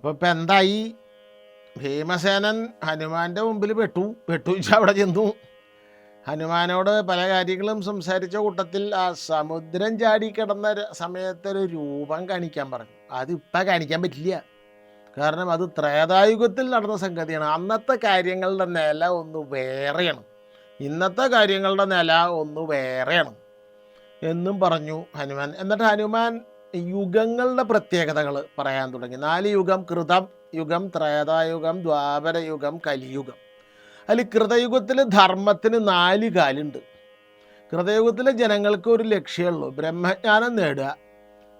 അപ്പോൾ ഇപ്പം എന്തായി? ഭീമസേനൻ ഹനുമാന്റെ മുമ്പിൽ പെട്ടു. പെട്ടു അവിടെ ചെന്നു. ഹനുമാനോട് പല കാര്യങ്ങളും സംസാരിച്ച കൂട്ടത്തിൽ ആ സമുദ്രം ചാടി കിടന്ന സമയത്തൊരു രൂപം കാണിക്കാൻ പറഞ്ഞു. അത് ഇപ്പം കാണിക്കാൻ പറ്റില്ല. കാരണം അത് ത്രേതായുഗത്തിൽ നടന്ന സംഗതിയാണ്. അന്നത്തെ കാര്യങ്ങളുടെ നില ഒന്ന് വേറെയാണ്. ഇന്നത്തെ കാര്യങ്ങളുടെ നില ഒന്ന് വേറെയാണ്. എന്നും പറഞ്ഞു ഹനുമാൻ. എന്നിട്ട് ഹനുമാൻ യുഗങ്ങളുടെ പ്രത്യേകതകൾ പറയാൻ തുടങ്ങി. നാല് യുഗം കൃതം യുഗം ത്രേതായുഗം ദ്വാപരയുഗം കലിയുഗം. അതിൽ കൃതയുഗത്തിൽ ധർമ്മത്തിന് നാല് കാലുണ്ട്. കൃതയുഗത്തിലെ ജനങ്ങൾക്ക് ഒരു ലക്ഷ്യമുള്ളൂ ബ്രഹ്മജ്ഞാനം നേടുക.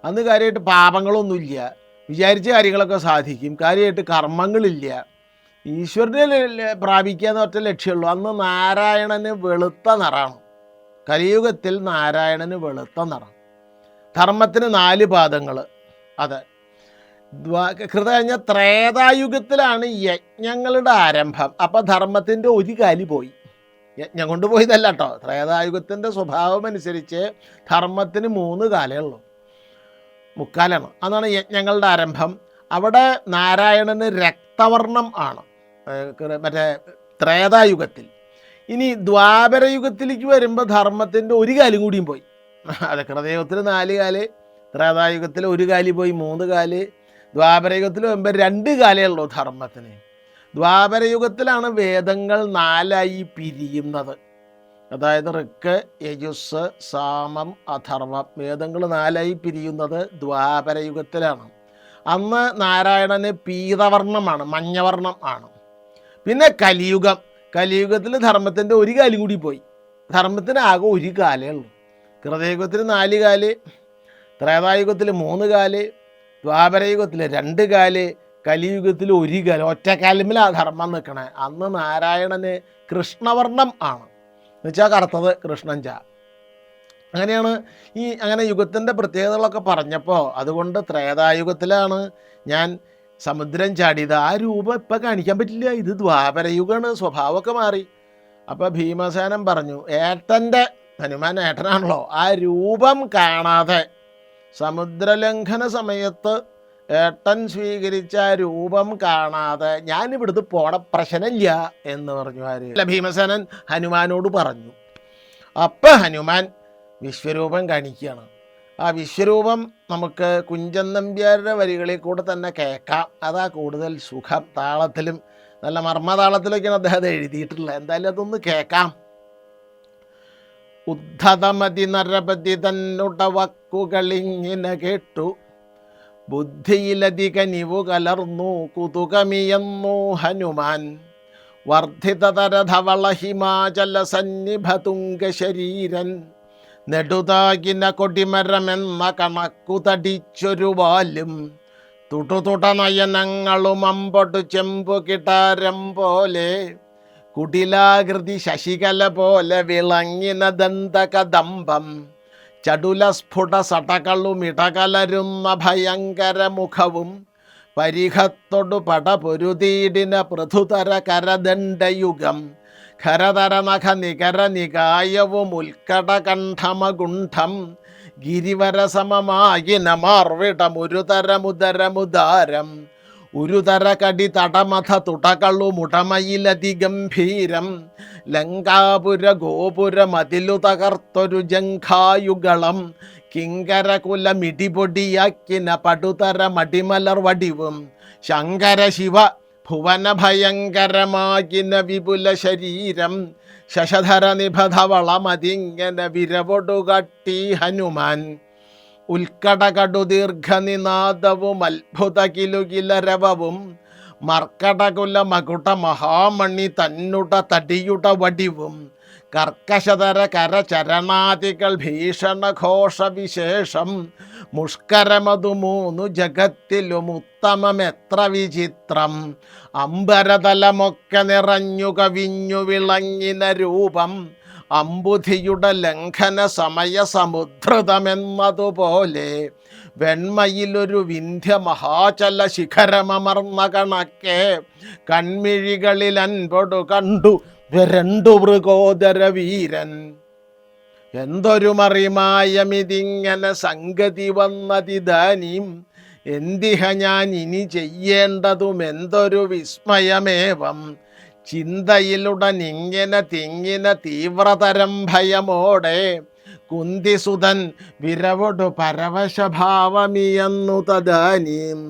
അന്ന് കാര്യമായിട്ട് പാപങ്ങളൊന്നുമില്ല. വിചാരിച്ച കാര്യങ്ങളൊക്കെ സാധിക്കും. കാര്യമായിട്ട് കർമ്മങ്ങളില്ല. ഈശ്വരനെ പ്രാപിക്കുക എന്ന് ഒറ്റ ലക്ഷ്യമുള്ളൂ അന്ന് നാരായണന് വെളുത്ത നിറാണ് കലിയുഗത്തിൽ നാരായണന് വെളുത്ത നിറം. ധർമ്മത്തിന് നാല് പാദങ്ങൾ. അതെ. കൃത കഴിഞ്ഞ ത്രേതായുഗത്തിലാണ് യജ്ഞങ്ങളുടെ ആരംഭം. അപ്പം ധർമ്മത്തിന്റെ ഒരു കാലി പോയി. യജ്ഞം കൊണ്ട് പോയതല്ല കേട്ടോ ത്രേതായുഗത്തിന്റെ സ്വഭാവം അനുസരിച്ച് ധർമ്മത്തിന് മൂന്ന് കാലേ ഉള്ളൂ. മുക്കാലാണ്. അതാണ് യജ്ഞങ്ങളുടെ ആരംഭം. അവിടെ നാരായണന് രക്തവർണം ആണ്. മറ്റേ ത്രേതായുഗത്തിൽ. ഇനി ദ്വാപരയുഗത്തിലേക്ക് വരുമ്പോൾ ധർമ്മത്തിന്റെ ഒരു കാലും കൂടിയും പോയി. കൃതയുഗത്തിൽ നാല് കാൽ ത്രേതായുഗത്തിൽ ഒരു കാലി പോയി മൂന്ന് കാൽ ദ്വാപരയുഗത്തിൽ വരുമ്പോൾ രണ്ട് കാലേ ഉള്ളൂ ധർമ്മത്തിന്. ദ്വാപരയുഗത്തിലാണ് വേദങ്ങൾ നാലായി പിരിയുന്നത്. അതായത് ഋക്ക് യജുസ് സാമം അധർമ്മം വേദങ്ങൾ നാലായി പിരിയുന്നത് ദ്വാപരയുഗത്തിലാണ്. അന്ന് നാരായണന് പീതവർണമാണ് മഞ്ഞവർണം ആണ്. പിന്നെ കലിയുഗം. കലിയുഗത്തിൽ ധർമ്മത്തിന്റെ ഒരു കാലി കൂടി പോയി. ധർമ്മത്തിന് ആകെ ഒരു കാലേ ഉള്ളൂ. കൃതയുഗത്തിൽ നാല് കാൽ ത്രേതായുഗത്തിൽ മൂന്ന് കാൽ ദ്വാപരയുഗത്തിൽ രണ്ട് കാൽ കലിയുഗത്തിൽ ഒരു കാൽ. ഒറ്റക്കാലുമിലാണ് ധർമ്മം നിൽക്കണേ അന്ന് നാരായണന് കൃഷ്ണവർണം ആണ്. എന്നുവെച്ചാൽ കറുത്തത് കൃഷ്ണൻ ചാ. അങ്ങനെയാണ് ഈ അങ്ങനെ യുഗത്തിന്റെ പ്രത്യേകതകളൊക്കെ പറഞ്ഞപ്പോൾ അതുകൊണ്ട് ത്രേതായുഗത്തിലാണ് ഞാൻ സമുദ്രം ചാടിയത്. ആ രൂപം ഇപ്പം കാണിക്കാൻ പറ്റില്ല. ഇത് ദ്വാപരയുഗമാണ് സ്വഭാവമൊക്കെ മാറി. അപ്പോൾ ഭീമസേനം പറഞ്ഞു ഏട്ടന്റെ ഹനുമാൻ ഏട്ടനാണല്ലോ. ആ രൂപം കാണാതെ സമുദ്രലംഘന സമയത്ത് ഏട്ടൻ സ്വീകരിച്ച രൂപം കാണാതെ ഞാൻ ഇവിടുന്ന് പോണ പ്രശ്നമില്ല എന്ന് പറഞ്ഞു ആര്? ഭീമസേനൻ ഹനുമാനോട് പറഞ്ഞു. അപ്പം ഹനുമാൻ വിശ്വരൂപം കാണിക്കുകയാണ്. ആ വിശ്വരൂപം നമുക്ക് കുഞ്ചൻ നമ്പ്യാരുടെ വരികളിൽ കൂടെ തന്നെ കേൾക്കാം. അതാ കൂടുതൽ സുഖം. താളത്തിലും നല്ല മർമ്മതാളത്തിലൊക്കെയാണ് അദ്ദേഹം എഴുതിയിട്ടുള്ളത്. എന്തായാലും അതൊന്ന് കേൾക്കാം. ഉദ്ധതമതി നരപതി തന്നുട വക്കുകളിങ്ങിനെ കേട്ടു. ബുദ്ധിയിലധിക നിവു കലർന്നു കുതുകമിയെന്നു ഹനുമാൻ. വർദ്ധിതതരധവള ഹിമാചല സന്നിഭതുംഗ ശരീരൻ നെടുതാകിന കൊടിമരമെന്ന കണക്കു തടിച്ചൊരു വാലും. തുടുതുടനയനങ്ങളും നയനങ്ങളും ചെമ്പുകിടാരം ചെമ്പു കിടാരം പോലെ കുടിലാകൃതി ശശികല പോലെ വിളങ്ങിന ദന്തകദമ്പം ചടുല സ്ഫുട സടകളും ഇടകലരുന്ന ഭയങ്കര മുഖവും. പരിഹത്തൊടു പടപൊരുതീടിന പൃഥുതര കരദണ്ഡയുഗം. ഖരതര നഖ നികര നികായവും ഉൽക്കടകണ്ഠമകുണ്ഠം. ഗിരിവരസമമായിന മാർവിടമുരുതരമുദരമുദാരം ഉരുതര കടി തടമഥ തുടകളു മുടമയിലതിഗംഭീരം ലങ്കാപുര ഗോപുര മതിലു തകർത്തൊരു ജംഘായുഗളം. കിങ്കരകുല മിടിപൊടിയാക്കിന പടുതര മടിമലർ വടിവും. ശങ്കര ശിവ ഭുവന ഭയങ്കരമാകിന വിപുല ശരീരം. ശശധര നിഭധവളമതിങ്ങനെ വിരവൊടുകട്ടി ഹനുമാൻ. ഉൽക്കടകടു ദീർഘനിനാദവും അത്ഭുത കിലുകിലരവവും മർക്കടകുല മകുട മഹാമണി തന്നുട തടിയുട വടിവും കർക്കശതര കരചരണാദികൾ ഭീഷണഘോഷവിശേഷം മുഷ്കരമതു മൂന്നു ജഗത്തിലും ഉത്തമമെത്ര വിചിത്രം. അമ്പരതലമൊക്കെ നിറഞ്ഞു കവിഞ്ഞു വിളങ്ങിന രൂപം അമ്പുധിയുടെ ലംഘന സമയ സമുദ്രതമെന്നതുപോലെ വെണ്മയിലൊരു വിന്ധ്യ മഹാചല ശിഖരമർന്ന കണക്കെ കൺമിഴികളിൽ അൻപൊടു കണ്ടു രണ്ടു മൃഗോദര വീരൻ. എന്തൊരു മറിമായമിതിങ്ങനെ സംഗതി വന്നതിദാനീം എന്തിഹ ഞാൻ ഇനി ചെയ്യേണ്ടതും എന്തൊരു വിസ്മയമേവം. ചിന്തയിലുടൻ ഇങ്ങനെ തിങ്ങിന തീവ്രതരം ഭയമോടെ കുന്തിസുതൻ വിരവടു പരവശഭാവമിയന്നു തദാനീം.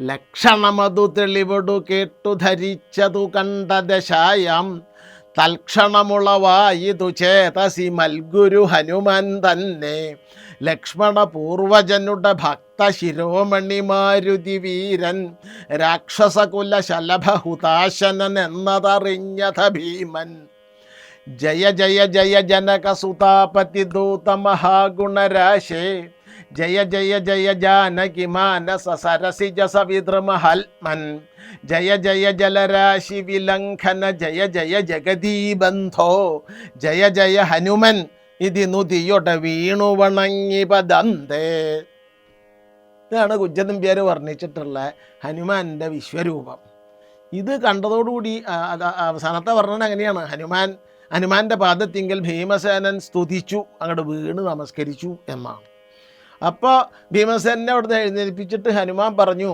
ലക്ഷണമതു തെളിവടു കേട്ടു ധരിച്ചതു കണ്ട ദശായാം തൽക്ഷണമുളവായിതു ചേതസി മൽഗുരു ഹനുമാൻ തന്നെ. ലക്ഷ്മണ പൂർവജനുടെ ഭക്ത ശിരോമണി മാരുതി വീരൻ. രാക്ഷസകുല ശലഭഹുതാശനൻ എന്നതറിഞ്ഞത ഭീമൻ ജയ ജയ ജയ ജനകസുതാപതി ദൂത മഹാഗുണരാശേ ജയ ജയ ജയ ജാനകി മാനസ സരസിജ സവിതൃമഹൽമൻ ജയ ജയ ജലരാശി വിലംഘന ജയ ജയ ജഗദീബന്ധോ ജയ ജയ ഹനുമൻ ഇതി നുതിയൊട വീണു വണങ്ങി പദന്തേ ഇതാണ് കുജ്ജനമ്പ്യാർ വർണിച്ചിട്ടുള്ള ഹനുമാന്റെ വിശ്വരൂപം. ഇത് കണ്ടതോടുകൂടി അവസാനത്തെ വർണന അങ്ങനെയാണ്. ഹനുമാൻ ഹനുമാന്റെ പാദത്തിങ്കൽ ഭീമസേനൻ സ്തുതിച്ചു അങ്ങോട്ട് വീണ് നമസ്കരിച്ചു എന്നാണ്. അപ്പോൾ ഭീമസേനെ അവിടുന്ന് എഴുന്നേൽപ്പിച്ചിട്ട് ഹനുമാൻ പറഞ്ഞു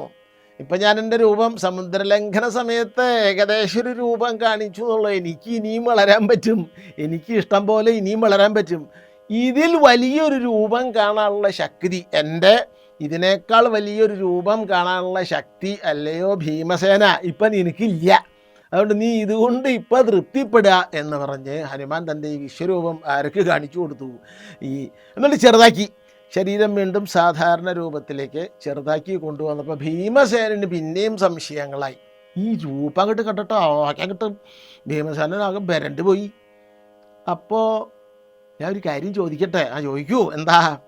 ഇപ്പം ഞാൻ എന്റെ രൂപം സമുദ്രലംഘന സമയത്ത് ഏകദേശം ഒരു രൂപം കാണിച്ചു എന്നുള്ളത് എനിക്ക് ഇനിയും വളരാൻ പറ്റും. എനിക്ക് ഇഷ്ടം പോലെ ഇനിയും വളരാൻ പറ്റും. ഇതിൽ വലിയൊരു രൂപം കാണാനുള്ള ശക്തി എന്റെ ഇതിനേക്കാൾ വലിയൊരു രൂപം കാണാനുള്ള ശക്തി അല്ലയോ ഭീമസേന? ഇപ്പം നിനക്കില്ല. അതുകൊണ്ട് നീ ഇതുകൊണ്ട് ഇപ്പം തൃപ്തിപ്പെടുക എന്ന് പറഞ്ഞ് ഹനുമാൻ തന്റെ ഈ വിശ്വരൂപം ആർക്ക് കാണിച്ചു കൊടുത്തു? ഈ എന്നിട്ട് ചെറുതാക്കി. ശരീരം വീണ്ടും സാധാരണ രൂപത്തിലേക്ക് ചെറുതാക്കി കൊണ്ടുവന്നപ്പോൾ ഭീമസേനന് പിന്നെയും സംശയങ്ങളായി. ഈ രൂപം അങ്ങോട്ട് കണ്ടിട്ടോ? ആകെ കിട്ടും ഭീമസേനനാകെ ബരണ്ട് പോയി. അപ്പോൾ ഞാൻ ഒരു കാര്യം ചോദിക്കട്ടെ? ആ ചോദിക്കൂ. എന്താ?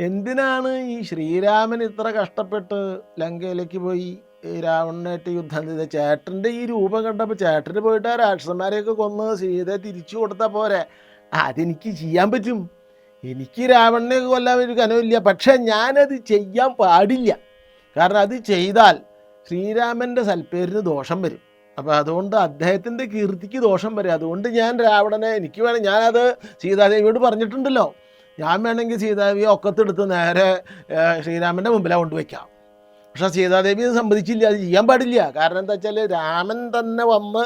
എന്തിനാണ് ഈ ശ്രീരാമൻ ഇത്ര കഷ്ടപ്പെട്ട് ലങ്കയിലേക്ക് പോയി? രാവണനായിട്ട് യുദ്ധം ചെയ്ത ചേട്ടന്റെ ഈ രൂപം കണ്ടപ്പോൾ ചേട്ടന് പോയിട്ട് ആ രാക്ഷസന്മാരെയൊക്കെ കൊന്ന് സീതയെ തിരിച്ചു കൊടുത്താൽ പോരെ? അതെനിക്ക് ചെയ്യാൻ പറ്റും. എനിക്ക് രാവണനെ കൊല്ലാൻ ഒരു കനവില്ല പക്ഷേ ഞാനത് ചെയ്യാൻ പാടില്ല. കാരണം അത് ചെയ്താൽ ശ്രീരാമന്റെ സൽപ്പേരിന് ദോഷം വരും. അപ്പോൾ അതുകൊണ്ട് അദ്ദേഹത്തിന്റെ കീർത്തിക്ക് ദോഷം വരും. അതുകൊണ്ട് ഞാൻ രാവണനെ എനിക്ക് വേണം ഞാനത് സീതാദേവിയോട് പറഞ്ഞിട്ടുണ്ടല്ലോ. ഞാൻ വേണമെങ്കിൽ സീതാദേവിയെ ഒക്കത്തെടുത്ത് നേരെ ശ്രീരാമന്റെ മുമ്പിലാണ് കൊണ്ടുവയ്ക്കാം. പക്ഷേ സീതാദേവി അത് സമ്മതിച്ചില്ല. അത് ചെയ്യാൻ പാടില്ല. കാരണം എന്താ വെച്ചാൽ രാമൻ തന്നെ വന്ന്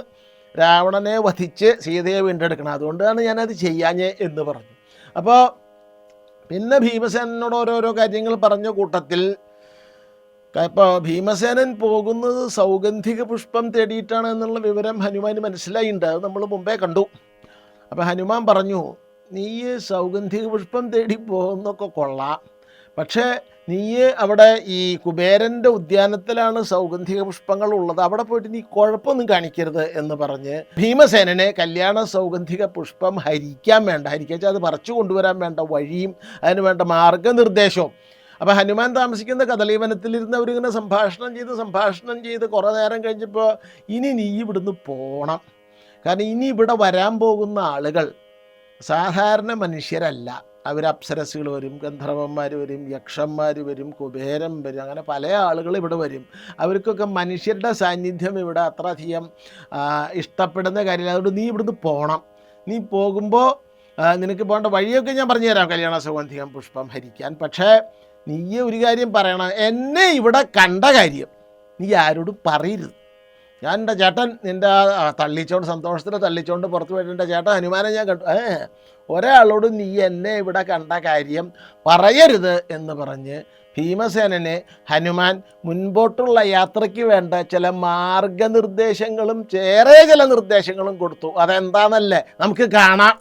രാവണനെ വധിച്ച് സീതയെ വീണ്ടെടുക്കണം. അതുകൊണ്ടാണ് ഞാനത് ചെയ്യാഞ്ഞേ എന്ന് പറഞ്ഞു. അപ്പോൾ പിന്നെ ഭീമസേനോട് ഓരോരോ കാര്യങ്ങൾ പറഞ്ഞ കൂട്ടത്തിൽ ഇപ്പോൾ ഭീമസേനൻ പോകുന്നത് സൗഗന്ധിക പുഷ്പം തേടിയിട്ടാണ് എന്നുള്ള വിവരം ഹനുമാന് മനസ്സിലായിട്ടുണ്ട് അത് നമ്മൾ മുമ്പേ കണ്ടു. അപ്പോൾ ഹനുമാൻ പറഞ്ഞു നീ സൗഗന്ധിക പുഷ്പം തേടി പോകുന്നൊക്കെ കൊള്ളാം. പക്ഷേ നീ അവിടെ ഈ കുബേരന്റെ ഉദ്യാനത്തിലാണ് സൗഗന്ധിക പുഷ്പങ്ങൾ ഉള്ളത്. അവിടെ പോയിട്ട് നീ കുഴപ്പമൊന്നും കാണിക്കരുത് എന്ന് പറഞ്ഞ് ഭീമസേനനെ കല്യാണ സൗഗന്ധിക പുഷ്പം ഹരിക്കാൻ വേണ്ട. ഹരിക്കാൻ അത് പറിച്ചു കൊണ്ടുവരാൻ വേണ്ട വഴിയും അതിന് വേണ്ട മാർഗനിർദ്ദേശവും. അപ്പോൾ ഹനുമാൻ താമസിക്കുന്ന കദളീവനത്തിലിരുന്ന് അവരിങ്ങനെ സംഭാഷണം ചെയ്ത് സംഭാഷണം ചെയ്ത് കുറേ നേരം കഴിഞ്ഞപ്പോൾ ഇനി നീ ഇവിടുന്ന് പോകണം കാരണം ഇനി ഇവിടെ വരാൻ പോകുന്ന ആളുകൾ സാധാരണ മനുഷ്യരല്ല. അവർ അപ്സരസുകൾ വരും ഗന്ധർവന്മാർ വരും യക്ഷന്മാർ വരും കുബേരം വരും അങ്ങനെ പല ആളുകൾ ഇവിടെ വരും. അവർക്കൊക്കെ മനുഷ്യരുടെ സാന്നിധ്യം ഇവിടെ അത്ര അധികം ഇഷ്ടപ്പെടുന്ന കാര്യമില്ല. അതുകൊണ്ട് നീ ഇവിടുന്ന് പോകണം നീ പോകുമ്പോൾ നിനക്ക് പോകേണ്ട വഴിയൊക്കെ ഞാൻ പറഞ്ഞു തരാം. കല്യാണ സുഗന്ധികം പുഷ്പം ഹരിക്കാൻ. പക്ഷേ നീ ഒരു കാര്യം പറയണം. എന്നെ ഇവിടെ കണ്ട കാര്യം നീ ആരോടും പറയരുത്. ഞാൻ എന്റെ ചേട്ടൻ നിന്റെ ആ തള്ളിച്ചോണ്ട് സന്തോഷത്തിൽ തള്ളിച്ചോണ്ട് പുറത്ത് പോയിട്ട് എന്റെ ചേട്ടൻ ഹനുമാനെ ഞാൻ കണ്ടു. ഏ ഒരാളോട് നീ എന്നെ ഇവിടെ കണ്ട കാര്യം പറയരുത് എന്ന് പറഞ്ഞ് ഭീമസേനനെ ഹനുമാൻ മുൻപോട്ടുള്ള യാത്രയ്ക്ക് വേണ്ട ചില മാർഗനിർദ്ദേശങ്ങളും ചേറെ ചില നിർദ്ദേശങ്ങളും കൊടുത്തു. അതെന്താണെന്നല്ലേ നമുക്ക് കാണാം.